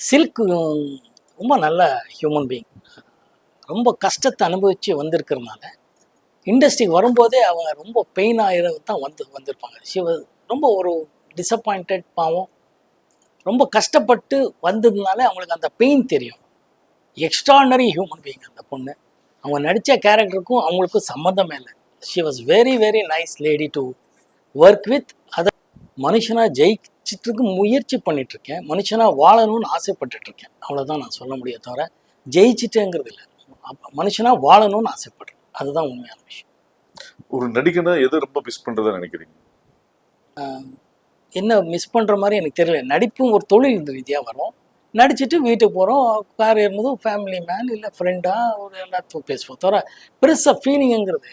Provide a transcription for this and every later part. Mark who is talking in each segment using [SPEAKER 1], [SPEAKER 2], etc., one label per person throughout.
[SPEAKER 1] Silk ரொம்ப நல்ல human being ரொம்ப கஷ்டத்தை அனுபவித்து வந்திருக்கிறனால இண்டஸ்ட்ரிக்கு வரும்போதே அவங்க ரொம்ப பெயின் ஆகிறது தான் வந்து வந்திருப்பாங்க. சிவ ரொம்ப ஒரு டிசப்பாயிண்டட் பாவம். ரொம்ப கஷ்டப்பட்டு வந்ததுனால அவங்களுக்கு அந்த பெயின் தெரியும். எக்ஸ்ட்ரானரி ஹியூமன் பீயிங் அந்த பொண்ணு. அவங்க நடித்த கேரக்டருக்கும் அவங்களுக்கும் சம்மந்தமே இல்லை. She was very very nice lady to work with other மனுஷனாக ஜெயிச்சிட்டுக்கு முயற்சி பண்ணிட்டு இருக்கேன் மனுஷனாக வாழணும்னு ஆசைப்பட்டுட்டு இருக்கேன் அவ்வளோதான் நான் சொல்ல முடியும் தவிர ஜெயிச்சிட்டேங்கிறது இல்லை. அப்ப மனுஷனாக வாழணும்னு ஆசைப்படுறேன். அதுதான் உண்மையான விஷயம்.
[SPEAKER 2] ஒரு நடிகனா எதை ரொம்ப மிஸ் பண்றதா நினைக்கிறீங்க?
[SPEAKER 1] என்ன மிஸ் பண்ணுற மாதிரி எனக்கு தெரியல. நடிப்பும் ஒரு தொழில் ரீதியாக வரும். நடிச்சுட்டு வீட்டுக்கு போகிறோம் கார் ஏறினதும் ஃபேமிலி மேன் இல்லை ஃப்ரெண்டாக ஒரு எல்லாத்தையும் பேசுவோம். தவிர பெருசாக ஃபீலிங்குங்கிறது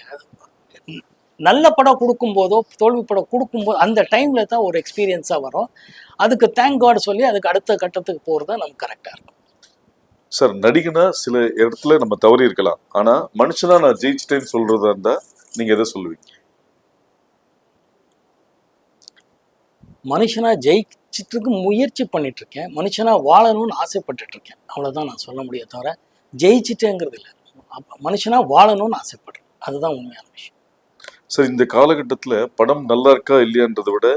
[SPEAKER 1] நல்ல படம் கொடுக்கும்போதோ தோல்வி படம் கொடுக்கும்போது அந்த டைமில் தான் ஒரு எக்ஸ்பீரியன்ஸாக வரும். அதுக்கு தேங்க் காட் சொல்லி அதுக்கு அடுத்த கட்டத்துக்கு போகிறது தான் நமக்கு கரெக்டாக இருக்கும்.
[SPEAKER 2] சார் நடிகனா சில இடத்துல நம்ம தவறி இருக்கலாம். ஆனா மனுஷனா நான் ஜெயிச்சிட்டேன்னு சொல்றதா இருந்தா நீங்க எதை சொல்லுவீங்க?
[SPEAKER 1] மனுஷனாக ஜெயிச்சிட்டுருக்கு முயற்சி பண்ணிட்டு இருக்கேன் மனுஷனாக வாழணும்னு ஆசைப்பட்டுட்டு இருக்கேன் அவ்வளோதான் நான் சொல்ல முடியும் தவிர ஜெயிச்சிட்டேங்கிறது இல்லை. அப்ப மனுஷனாக வாழணும்னு ஆசைப்படுறேன். அதுதான் உண்மையான விஷயம்.
[SPEAKER 2] சார் இந்த காலகட்டத்தில் படம் நல்லா இருக்கா இல்லையான்றதை விட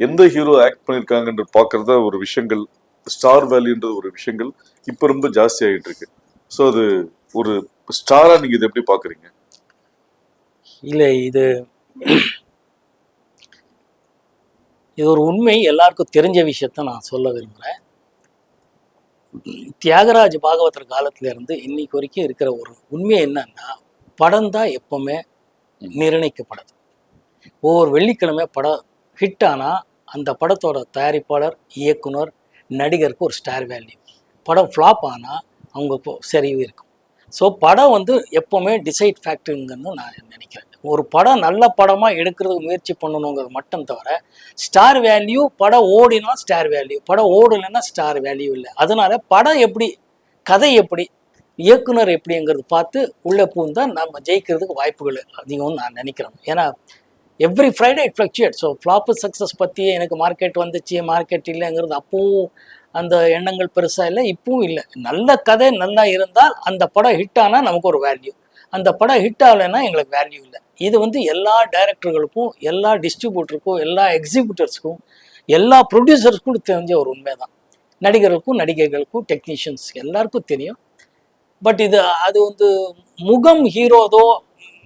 [SPEAKER 2] எந்த ஹீரோ ஆக்ட் பண்ணியிருக்காங்கன்ற பாக்குறதா ஒரு விஷயங்கள் ஸ்டார் வேல்யூன்றது ஒரு விஷயங்கள் இப்போ ரொம்ப ஜாஸ்தி ஆகிட்டு இருக்கு. ஸோ அது ஒரு ஸ்டாராக நீங்கள் இதை எப்படி பார்க்குறீங்க
[SPEAKER 1] இல்லை இது இது ஒரு உண்மை. எல்லாருக்கும் தெரிஞ்ச விஷயத்த நான் சொல்ல விரும்புகிறேன் தியாகராஜ் பாகவதர் காலத்திலேருந்து இன்னைக்கு வரைக்கும் இருக்கிற ஒரு உண்மை என்னன்னா படம் தான் எப்பவுமே நிர்ணயிக்கப்படுது. ஒவ்வொரு வெள்ளிக்கிழமை படம் ஹிட் ஆனால் அந்த படத்தோட தயாரிப்பாளர் இயக்குனர் நடிகருக்கு ஒரு ஸ்டார் வேல்யூ படம் ஃப்ளாப் ஆனால் அவங்க சரிவு இருக்கும். ஸோ படம் வந்து எப்போவுமே டிசைட் ஃபேக்டருங்கன்னு நான் நினைக்கிறேன். ஒரு படம் நல்ல படமாக எடுக்கிறதுக்கு முயற்சி பண்ணணுங்கிறது மட்டும் தவிர ஸ்டார் வேல்யூ படம் ஓடினா ஸ்டார் வேல்யூ படம் ஓடலைன்னா ஸ்டார் வேல்யூ இல்லை. அதனால படம் எப்படி கதை எப்படி இயக்குனர் எப்படிங்கிறது பார்த்து உள்ளே பூந்தா நம்ம ஜெயிக்கிறதுக்கு வாய்ப்புகள் அதிகம்னு நான் நினைக்கிறேன். ஏன்னா every Friday fluctuate so flop success பற்றி எனக்கு மார்க்கெட் வந்துச்சு மார்க்கெட் இல்லைங்கிறது அப்பவும் அந்த எண்ணங்கள் பெருசாக இல்லை இப்பவும் இல்லை. நல்ல கதை நல்லா இருந்தால் அந்த படம் ஹிட் ஆனால் நமக்கு ஒரு வேல்யூ அந்த படம் ஹிட் ஆகலைன்னா எங்களுக்கு வேல்யூ இல்லை. இது வந்து எல்லா டைரக்டர்களுக்கும் எல்லா டிஸ்ட்ரிபியூட்டருக்கும் எல்லா எக்ஸிபியூட்டர்ஸ்க்கும் எல்லா ப்ரொடியூசர்ஸ்க்கும் தெரிஞ்ச ஒரு உண்மை தான் நடிகர்களுக்கும் நடிகைகளுக்கும் டெக்னீஷியன்ஸ் எல்லாருக்கும் தெரியும். பட் இது அது வந்து முகம் ஹீரோதோ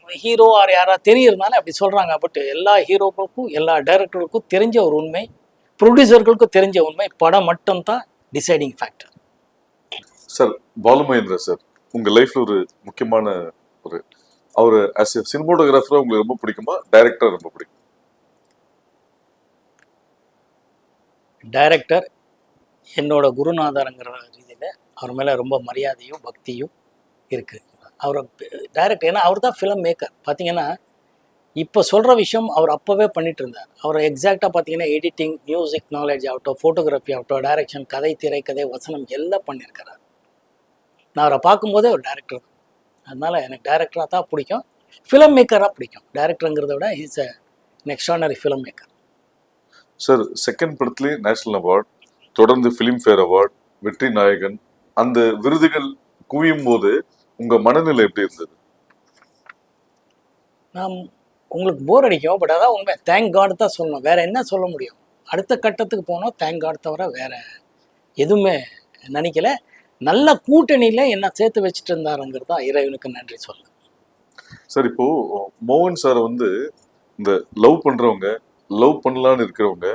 [SPEAKER 1] ஹீரோ ஆர் யாரா தெரியறதுனால அப்படி சொல்றாங்க. பட் எல்லா ஹீரோக்களுக்கும் எல்லா டைரக்டர்களுக்கும் தெரிஞ்ச ஒரு உண்மை ப்ரொடியூசர்களுக்கும் தெரிஞ்ச உண்மை படம் மட்டும்தான் deciding factor
[SPEAKER 2] sir Balu Mahendra sir உங்க லைஃப்ல ஒரு முக்கியமான ஒரு அவர் ஆஸ் எ சினிமோட்டோகிராஃபரா உங்களுக்கு ரொம்ப பிடிக்குமா? டைரக்டரா ரொம்ப பிடிக்கும்?
[SPEAKER 1] டைரக்டர் என்னோட குருநாதருங்கிற அவர் மேலே ரொம்ப மரியாதையும் பக்தியும் இருக்குது அவரை டைரக்டர் ஏன்னா அவர் தான் ஃபிலிம் மேக்கர் பார்த்தீங்கன்னா இப்போ சொல்கிற விஷயம் அவர் அப்போவே பண்ணிட்டு இருந்தார். அவர் எக்ஸாக்டாக பார்த்தீங்கன்னா எடிட்டிங் மியூசிக் நாலேஜ் ஆகட்டும் ஃபோட்டோகிராஃபி ஆகட்டும் டைரக்ஷன் கதை திரைக்கதை வசனம் எல்லாம் பண்ணியிருக்கிறார் நான் அவரை பார்க்கும்போதே ஒரு டேரக்டர் அதனால் எனக்கு டேரக்டராக தான் பிடிக்கும். ஃபிலிம் மேக்கராக பிடிக்கும். டேரக்டருங்கிறத விட is a extraordinary film maker
[SPEAKER 2] sir second படத்துலேயே நேஷனல் அவார்ட் தொடர்ந்து ஃபிலிம்ஃபேர் அவார்ட் வெற்றி நாயகன் அந்த விருதுகள் குவியும் போது உங்க மனநிலை எப்படி இருந்தது?
[SPEAKER 1] நாம் உங்களுக்கு போர் அடிக்கும் பட் அதான் உண்மை. தேங்க் காட் தான் சொல்லணும். வேற என்ன சொல்ல முடியும்? அடுத்த கட்டத்துக்கு போனோம் தேங்க் காட் தவிர வேற எதுவுமே நினைக்கல. நல்ல கூட்டணியில் என்ன சேர்த்து வச்சுட்டு இருந்தாருங்கிறது தான் இறைவனுக்கு நன்றி சொல்ல.
[SPEAKER 2] சார் இப்போ மோகன் சார் வந்து இந்த லவ் பண்றவங்க லவ் பண்ணலான்னு இருக்கிறவங்க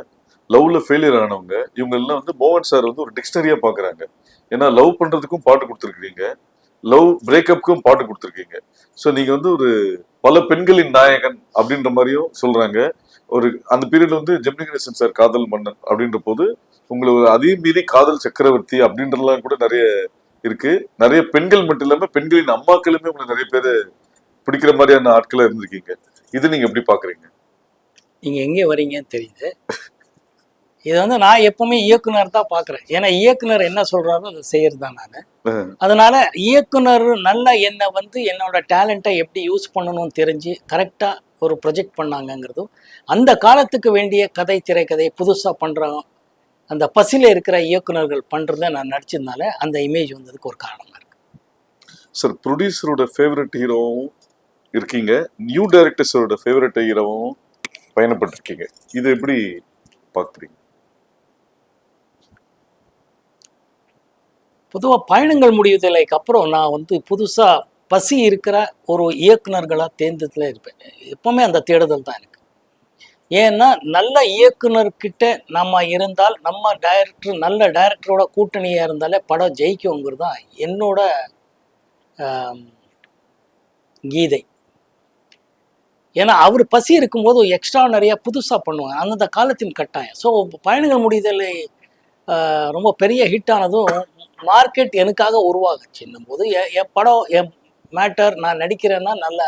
[SPEAKER 2] லவ்ல ஃபெயிலியர் ஆனவங்க இவங்க எல்லாம் வந்து மோகன் சார் வந்து ஒரு டிக்ஷனரியா பாக்குறாங்க. ஏன்னா லவ் பண்றதுக்கும் பாட்டு கொடுத்துருக்கீங்க லவ் பிரேக்கப்புக்கும் பாட்டு கொடுத்துருக்கீங்க. ஸோ நீங்க வந்து ஒரு பல பெண்களின் நாயகன் அப்படின்ற மாதிரியும் சொல்றாங்க. ஒரு அந்த பீரியட்ல வந்து ஜெமினி கணேசன் சார் காதல் மன்னன் அப்படின்ற போது உங்களை ஒரு அதையும் மீறி காதல் சக்கரவர்த்தி அப்படின்றலாம் கூட நிறைய இருக்கு. நிறைய பெண்கள் மட்டும் இல்லாம பெண்களின் அம்மாக்களுமே உங்களை நிறைய பேர் பிடிக்கிற மாதிரியான ஆட்களா இருந்திருக்கீங்க. இது நீங்க எப்படி பாக்குறீங்க?
[SPEAKER 1] நீங்கள் எங்கே வரீங்கன்னு தெரியுது. இது வந்து நான் எப்பவுமே இயக்குனர் தான் பார்க்குறேன். ஏன்னா இயக்குனர் என்ன சொல்கிறாரோ அதை செய்யறது தான் நான் அதனால இயக்குனர் நல்ல என்னை வந்து என்னோட டேலண்ட்டை எப்படி யூஸ் பண்ணணும்னு தெரிஞ்சு கரெக்டாக ஒரு ப்ரொஜெக்ட் பண்ணாங்கங்கிறதும் அந்த காலத்துக்கு வேண்டிய கதை திரைக்கதை புதுசாக பண்ணுறோம் அந்த பசியில் இருக்கிற இயக்குனர்கள் பண்ணுறத நான் நடிச்சதுனால அந்த இமேஜ் வந்ததுக்கு ஒரு காரணமாக இருக்கு.
[SPEAKER 2] சார் ப்ரொடியூசரோட ஃபேவரட் ஹீரோவும் இருக்கீங்க. நியூ டைரக்டர்ஸோட ஃபேவரட் ஹீரோவும் பயணப்பட்டிருக்கீங்க. இது எப்படி பார்க்குறீங்க?
[SPEAKER 1] பொதுவாக பயணங்கள் முடிவதற்கு அப்புறம் நான் வந்து புதுசாக பசி இருக்கிற ஒரு இயக்குனர்களாக தேர்ந்தெடுத்துல இருப்பேன். எப்போவுமே அந்த தேடுதல் தான் எனக்கு. ஏன்னா நல்ல இயக்குனர்கிட்ட நம்ம இருந்தால் நம்ம டைரக்டர் நல்ல டைரக்டரோட கூட்டணியாக இருந்தாலே படம் ஜெயிக்குங்கிறது தான் என்னோட கீதை. ஏன்னா அவர் பசி இருக்கும்போது எக்ஸ்ட்ரா நிறையா புதுசாக பண்ணுவாங்க. அந்தந்த காலத்தின் கட்டாயம். ஸோ பயணங்கள் முடிதலை ரொம்ப பெரிய ஹிட் ஆனதும் மார்க்கெட் எனக்காக உருவாகுச்சுன்னும் போது என் என் படம் என் மேட்டர் நான் நடிக்கிறேன்னா நல்ல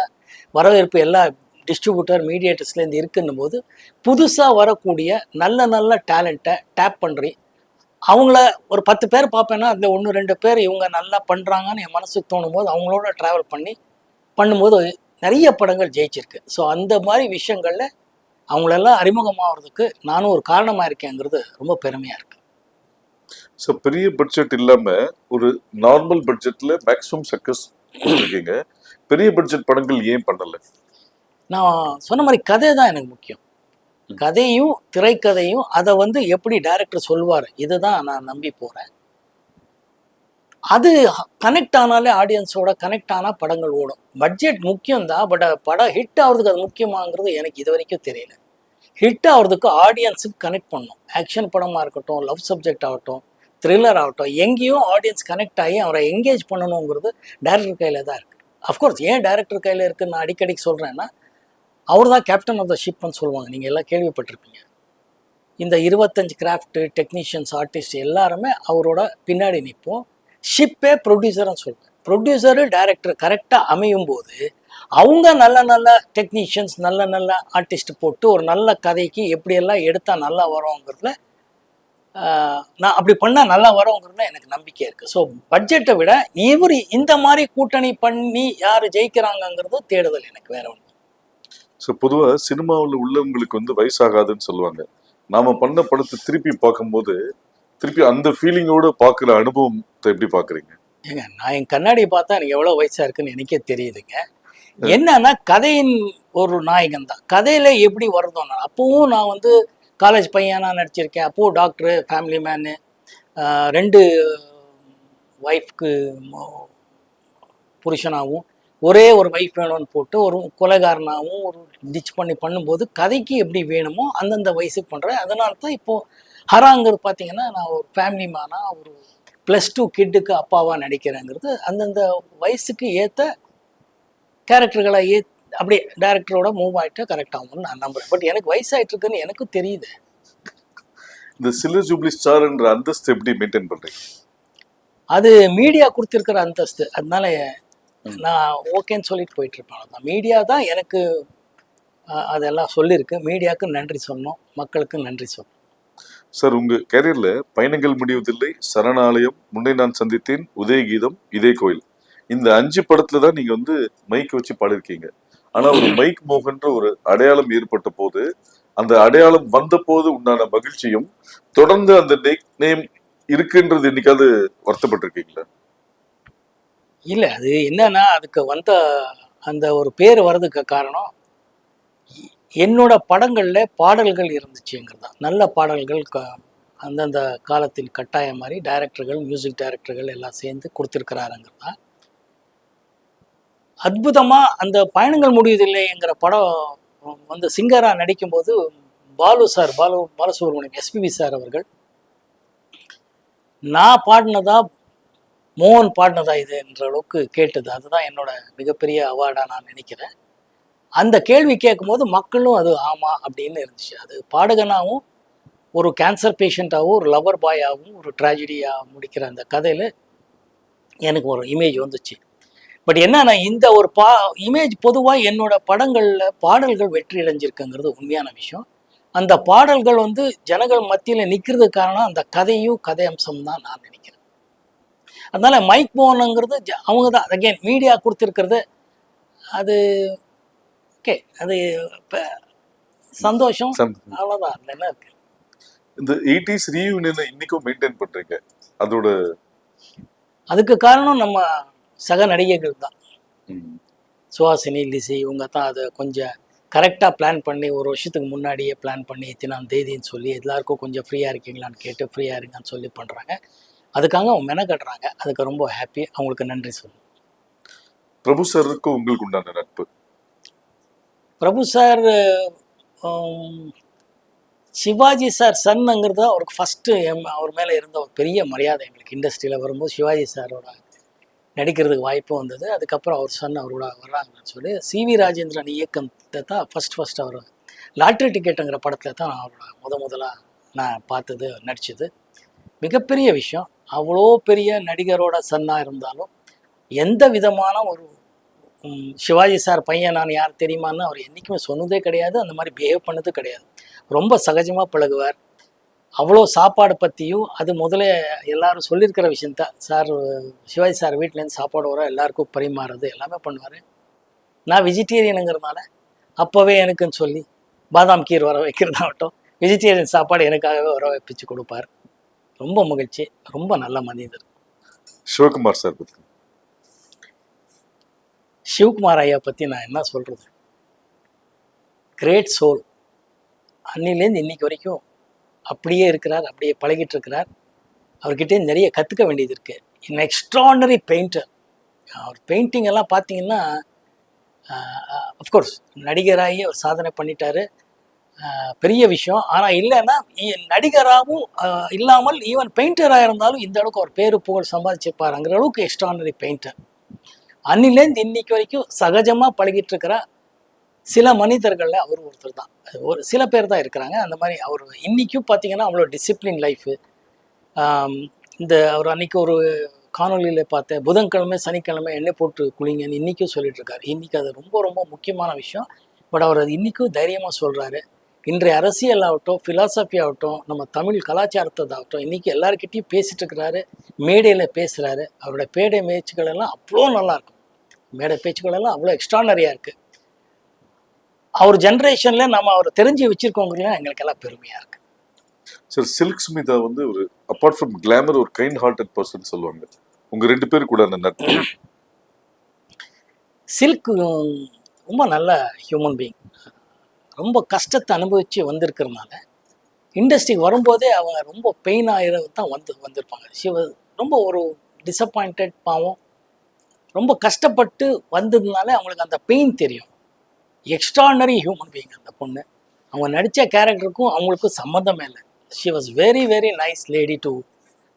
[SPEAKER 1] வரவேற்பு எல்லா டிஸ்ட்ரிபியூட்டர் மீடியேட்டர்ஸ்லேருந்து இருக்குன்னும் போது புதுசாக வரக்கூடிய நல்ல நல்ல டேலண்ட்டை டேப் பண்ணுறி அவங்கள ஒரு பத்து பேர் பார்ப்பேன்னா அந்த ஒன்று ரெண்டு பேர் இவங்க நல்லா பண்ணுறாங்கன்னு என் மனசுக்கு தோணும் போது அவங்களோட ட்ராவல் பண்ணி பண்ணும்போது நிறைய படங்கள் ஜெயிச்சிருக்கு. ஸோ அந்த மாதிரி விஷயங்களில் அவங்களெல்லாம் அறிமுகமாகிறதுக்கு நானும் ஒரு காரணமாக இருக்கேங்கிறது ரொம்ப பெருமையாக இருக்குது
[SPEAKER 2] ஸோ பெரிய பட்ஜெட் இல்லாம ஒரு நார்மல் பட்ஜெட்ல மேக்ஸிமம் சக்சஸ் இருக்கீங்க பெரிய பட்ஜெட் படங்கள் ஏன் பண்ணல?
[SPEAKER 1] நான் சொன்ன மாதிரி கதை தான் எனக்கு முக்கியம். கதையும் திரைக்கதையும் அதை வந்து எப்படி டைரக்டர் சொல்வார் இதுதான் நான் நம்பி போகிறேன் அது கனெக்ட் ஆனாலே ஆடியன்ஸோட கனெக்ட் ஆனால் படங்கள் ஓடும். பட்ஜெட் முக்கியம்தான் பட் படம் ஹிட் ஆகிறதுக்கு அது முக்கியமாங்கிறது எனக்கு இது வரைக்கும் தெரியல. ஹிட் ஆகிறதுக்கு ஆடியன்ஸுக்கு கனெக்ட் பண்ணும் ஆக்ஷன் படமாக இருக்கட்டும் லவ் சப்ஜெக்ட் ஆகட்டும் த்ரில்லர் ஆகட்டும் எங்கேயும் ஆடியன்ஸ் கனெக்ட் ஆகி அவரை எங்கேஜ் பண்ணணுங்கிறது டைரக்டர் கையில் தான் இருக்குது அஃப்கோர்ஸ் ஏன் டைரக்டர் கையில் இருக்குன்னு நான் அடிக்கடிக்கு சொல்கிறேன்னா அவர் தான் கேப்டன் ஆஃப் த ஷிப்னு சொல்லுவாங்க. நீங்கள் எல்லாம் கேள்விப்பட்டிருப்பீங்க. இந்த இருபத்தஞ்சு கிராஃப்ட்டு டெக்னீஷியன்ஸ் ஆர்டிஸ்ட் எல்லாருமே அவரோட பின்னாடி நிற்போம். ஷிப்பே ப்ரொடியூசர்னு சொல்லுவேன் ப்ரொடியூசரு டைரக்டர் கரெக்டாக அமையும் போது அவங்க நல்ல நல்ல டெக்னீஷியன்ஸ் நல்ல நல்ல ஆர்டிஸ்ட் போட்டு ஒரு நல்ல கதைக்கு எப்படியெல்லாம் எடுத்தால் நல்லா வரும்ங்கிறதுல நான் அப்படி பண்ணால் நல்லா வரும்ங்கிறதுல எனக்கு நம்பிக்கை இருக்குது ஸோ பட்ஜெட்டை விட இவர் இந்த மாதிரி கூட்டணி பண்ணி யார் ஜெயிக்கிறாங்கங்கிறது தேடுதல் எனக்கு வேற ஒன்று
[SPEAKER 2] ஸோ பொதுவா சினிமாவில் உள்ளவங்களுக்கு வந்து வயசாகாதுன்னு சொல்லுவாங்க. நாம பண்ண படத்தை திருப்பி பார்க்கும்போது திருப்பி அந்த ஃபீலிங்கோட பார்க்குற அனுபவத்தை எப்படி பார்க்குறீங்க?
[SPEAKER 1] ஏங்க நான் என் கண்ணாடியை பார்த்தா எனக்கு எவ்வளோ வயசா இருக்குன்னு எனக்கே தெரியுதுங்க. என்னன்னா கதையின் ஒரு நாயகன் தான். கதையில எப்படி வருதோ நான் அப்பவும் நான் வந்து காலேஜ் பையனாக நடிச்சிருக்கேன். அப்போது டாக்டரு ஃபேமிலி மேனு ரெண்டு ஒய்ஃப்க்கு புருஷனாகவும் ஒரே ஒரு வைஃப் வேணும்னு போட்டு ஒரு கொலைகாரனாகவும் ஒரு டிச் பண்ணி பண்ணும்போது கதைக்கு எப்படி வேணுமோ அந்தந்த வயசுக்கு பண்ணுறேன் அதனால தான் இப்போது ஹராங்கிறது பார்த்தீங்கன்னா நான் ஒரு ஃபேமிலி மேனாக ஒரு ப்ளஸ் டூ கிட்டுக்கு அப்பாவாக நடிக்கிறேங்கிறது அந்தந்த வயசுக்கு ஏற்ற கேரக்டர்களை ஏ அப்படியே டேரக்டரோட மூவ் ஆகிட்டு கரெக்ட் ஆகும்னு நான் நம்புறேன். பட் எனக்கு வயசாயிட்டு இருக்குன்னு எனக்கும் தெரியுது.
[SPEAKER 2] இந்த சில்வர் ஜூப்ளி ஸ்டார்ன்ற அந்தஸ்து எப்படி மெயின்டைன் பண்றீங்க?
[SPEAKER 1] அது மீடியா கொடுத்துருக்கிற அந்தஸ்து. அதனால நான் ஓகேன்னு சொல்லிட்டு போயிட்டு இருப்பேன் மீடியா தான் எனக்கு அதெல்லாம் சொல்லியிருக்கு மீடியாவுக்கு நன்றி சொன்னோம் மக்களுக்கு நன்றி சொன்னோம்
[SPEAKER 2] சார் உங்க கேரியர்ல பயணங்கள் முடிவதில்லை. சரணாலயம். முன்னே நான் சந்தித்தேன். உதயகீதம். இதே கோயில். இந்த அஞ்சு படத்துல தான் நீங்க வந்து மைக் வச்சு பாடிருக்கீங்க ஆனா ஒரு மைக் மோகன்ற ஒரு அடையாளம் ஏற்பட்ட போது அந்த அடையாளம் வந்த போது உண்டான மகிழ்ச்சியும் தொடர்ந்து அந்த நேம் இருக்குன்றது என்னைக்காவது வருத்தப்பட்டிருக்கீங்களா?
[SPEAKER 1] இல்லை அது என்னன்னா அதுக்கு வந்த அந்த ஒரு பேர் வர்றதுக்கு காரணம் என்னோட படங்களில் பாடல்கள் இருந்துச்சுங்கிறது தான் நல்ல பாடல்கள் க அந்தந்த காலத்தின் கட்டாயம் மாதிரி டைரக்டர்கள் மியூசிக் டைரக்டர்கள் எல்லாம் சேர்ந்து கொடுத்துருக்கிறாருங்கிறது தான் அற்புதமாக அந்த பயணங்கள் முடிவதில்லைங்கிற படம் வந்து சிங்கராக நடிக்கும்போது Balu sir Balu Balasubramaniam SPB sir அவர்கள். நான் பாடினதா மோகன் பாடினதா இது என்ற அளவுக்கு கேட்டது. அதுதான் என்னோட மிகப்பெரிய அவார்டாக நான் நினைக்கிறேன். அந்த கேள்வி கேட்கும்போது மக்களும் அது ஆமாம் அப்படின்னு இருந்துச்சு. அது பாடகனாகவும் ஒரு கேன்சர் பேஷண்ட்டாகவும் ஒரு லவர் பாயாகவும் ஒரு ட்ராஜடியாக முடிக்கிற அந்த கதையில் எனக்கு ஒரு இமேஜ் வந்துச்சு. பட் என்னன்னா இந்த ஒரு பா இமேஜ் பொதுவாக என்னோட படங்களில் பாடல்கள் வெற்றி அடைஞ்சிருக்குங்கிறது உண்மையான விஷயம். அந்த பாடல்கள் வந்து ஜனங்கள் மத்தியில் நிற்கிறதுக்கு காரணம் அந்த கதையும் கதை அம்சம் தான் நான் நினைக்கிறேன். அதனால மைக் மோகனுங்கிறது ஜ- அவங்க தான். அகைன் மீடியா கொடுத்துருக்கிறது அது ஓகே அது இப்ப சந்தோஷம். அவ்வளோதான் என்ன இருக்கு?
[SPEAKER 2] இந்த எயிட்டிஸ் ரீயூனியனை இன்னைக்கும் மெயின்டைன் பண்றீங்க. அதோட
[SPEAKER 1] அதுக்கு காரணம் நம்ம சக நடிகைகள் தான். சுஹாசினி லிசி இவங்க தான் அதை கொஞ்சம் கரெக்டாக பிளான் பண்ணி ஒரு வருஷத்துக்கு முன்னாடியே பிளான் பண்ணி இத்தனாம் தேதின்னு சொல்லி எல்லாருக்கும் கொஞ்சம் ஃப்ரீயாக இருக்கீங்களான்னு கேட்டு ஃப்ரீயாக இருங்கன்னு சொல்லி பண்ணுறாங்க அதுக்காக அவங்க மெனக்கட்டுறாங்க அதுக்கு ரொம்ப ஹாப்பி அவங்களுக்கு நன்றி சொல்லணும்
[SPEAKER 2] பிரபு சாருக்கு உங்களுக்கு உண்டான நட்பு?
[SPEAKER 1] பிரபு சார் சிவாஜி சார் சன்னுங்கிறது அவருக்கு ஃபஸ்ட்டு அவர் மேலே இருந்த ஒரு பெரிய மரியாதை எங்களுக்கு. இண்டஸ்ட்ரியில் வரும்போது சிவாஜி சாரோட நடிக்கிறதுக்கு வாய்ப்பு வந்தது. அதுக்கப்புறம் அவர் சன் அவரோட வர்றாங்கன்னு சொல்லி சிவி ராஜேந்திரன் இயக்கத்தை தான் ஃபஸ்ட் ஃபஸ்ட் அவர். லாட்ரி டிக்கெட்டுங்கிற படத்தில் தான் நான் அவரோட முத முதலாக நான் பார்த்தது நடித்தது மிகப்பெரிய விஷயம். அவ்வளோ பெரிய நடிகரோட சன்னாக இருந்தாலும் எந்த விதமான ஒரு சிவாஜி சார் பையன் நான் யார் தெரியுமான்னு அவர் என்றைக்குமே சொன்னதே கிடையாது. அந்த மாதிரி பிஹேவ் பண்ணது கிடையாது. ரொம்ப சகஜமாக பழகுவார். அவ்வளோ சாப்பாடு பற்றியும் அது முதல்ல எல்லாரும் சொல்லியிருக்கிற விஷயந்தான் சார் சிவாஜி சார் வீட்டிலேருந்து சாப்பாடு வர எல்லாருக்கும் பரிமாறுறது எல்லாமே பண்ணுவார். நான் வெஜிடேரியனுங்கிறதுனால அப்போவே எனக்குன்னு சொல்லி பாதாம் கீர் வர வைக்கிறதாகட்டும் வெஜிடேரியன் சாப்பாடு எனக்காகவே வர வைப்பிச்சு கொடுப்பார். ரொம்ப மகிழ்ச்சி ரொம்ப நல்ல மனிதர்.
[SPEAKER 2] சிவகுமார் சார் பத்தி.
[SPEAKER 1] சிவகுமார் ஐயா பற்றி நான் என்ன சொல்கிறது கிரேட் சோல் அன்னிலேருந்து இன்னைக்கு வரைக்கும் அப்படியே இருக்கிறார் அப்படியே பழகிட்டு இருக்கிறார் அவர்கிட்ட நிறைய கற்றுக்க வேண்டியது இருக்குது இன் எக்ஸ்ட்ராடனரி பெயிண்டர் அவர் பெயிண்டிங் எல்லாம் பார்த்தீங்கன்னா அஃப்கோர்ஸ் நடிகராகி அவர் சாதனை பண்ணிட்டாரு. பெரிய விஷயம். ஆனால் இல்லைன்னா நடிகராகவும் இல்லாமல் ஈவன் பெயிண்டராக இருந்தாலும் இந்த அளவுக்கு அவர் பேரு புகழ் சம்பாதிச்சிருப்பாருங்கிற அளவுக்கு எக்ஸ்ட்ராடனரி பெயிண்டர் அன்னிலேருந்து இன்னைக்கு வரைக்கும் சகஜமாக பழகிட்டு இருக்கிற சில மனிதர்களில் அவர் ஒருத்தர் தான். அது ஒரு சில பேர் தான் இருக்கிறாங்க. அந்த மாதிரி அவர் இன்றைக்கும் பார்த்தீங்கன்னா அவ்வளோ டிசிப்ளின் லைஃபு இந்த அவர் அன்னைக்கு ஒரு காணொளியில் பார்த்தேன் புதன்கிழமை சனிக்கிழமை எண்ணெய் போட்டு குளிங்கன்னு இன்றைக்கும் சொல்லிட்டு இருக்காரு. இன்றைக்கி அது ரொம்ப ரொம்ப முக்கியமான விஷயம். பட் அவர் அது இன்றைக்கும் தைரியமாக சொல்கிறாரு இன்றைய அரசியல் ஆகட்டும் ஃபிலாசபி ஆகட்டும் நம்ம தமிழ் கலாச்சாரத்தை ஆகட்டும் இன்றைக்கி எல்லாருக்கிட்டையும் பேசிகிட்டு இருக்கிறாரு. மேடையில் பேசுகிறாரு அவரோட பேடை பேச்சுக்கள் எல்லாம் அவ்வளோ நல்லாயிருக்கும் மேடை பேச்சுக்கள் எல்லாம் அவ்வளோ எக்ஸ்ட்ரானரியாக இருக்குது அவர் ஜென்ரேஷனில் நம்ம அவர் தெரிஞ்சு வச்சிருக்கோங்கிறதுலாம் எங்களுக்கு எல்லாம் பெருமையாக இருக்குது
[SPEAKER 2] சார் சில்க் ஸ்மிதா வந்து ஒரு அப்பார்ட் ஃப்ரம் கிளாமர் ஒரு கைண்ட் ஹார்ட்டட் பர்சன் சொல்லுவாங்க. உங்க ரெண்டு பேரு கூட அந்த நட்பு.
[SPEAKER 1] சில்க் ரொம்ப நல்ல ஹியூமன் பீயிங் ரொம்ப கஷ்டத்தை அனுபவித்து வந்திருக்கிறதுனால இண்டஸ்ட்ரிக்கு வரும்போதே அவங்க ரொம்ப பெயின் ஆகிற தான் வந்து வந்திருப்பாங்க. சிவ ரொம்ப ஒரு டிசப்பாயிண்டட் பாவம். ரொம்ப கஷ்டப்பட்டு வந்ததுனால அவங்களுக்கு அந்த பெயின் தெரியும். எக்ஸ்ட்ரானரி ஹியூமன் பீயிங் அந்த பொண்ணு. அவங்க நடித்த கேரக்டருக்கும் அவங்களுக்கும் சம்மந்தமே இல்லை. She was very very nice lady to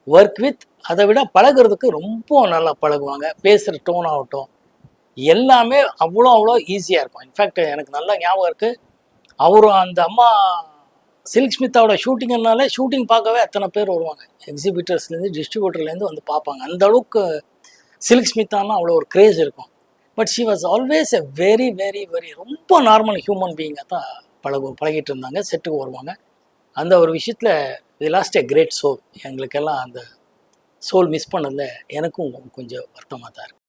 [SPEAKER 1] work with அதை விட பழகுறதுக்கு ரொம்ப நல்லா பழகுவாங்க. பேசுகிற டோன் ஆகட்டும். எல்லாமே அவ்வளோ அவ்வளோ ஈஸியாக இருக்கும். இன்ஃபேக்ட் எனக்கு நல்லா ஞாபகம் இருக்குது அவரும் அந்த அம்மா சில்க் ஸ்மித்தாவோட ஷூட்டிங்னாலே ஷூட்டிங் பார்க்கவே அத்தனை பேர் வருவாங்க. எக்ஸிபிட்டர்ஸ்லேருந்து டிஸ்ட்ரிபியூட்டர்லேருந்து வந்து பார்ப்பாங்க. அந்த அளவுக்கு சில்க் ஸ்மித்தானா அவ்வளோ ஒரு க்ரேஸ் இருக்கும். But she was always a very very very ரொம்ப நார்மல் ஹியூமன் பீயிங்காக தான் பழகு பழகிட்டு இருந்தாங்க செட்டுக்கு வருவாங்க. அந்த ஒரு விஷயத்தில் we lost a great soul எங்களுக்கெல்லாம் அந்த சோல் மிஸ் பண்ணதில் எனக்கும் கொஞ்சம் வருத்தமாக தான் இருக்குது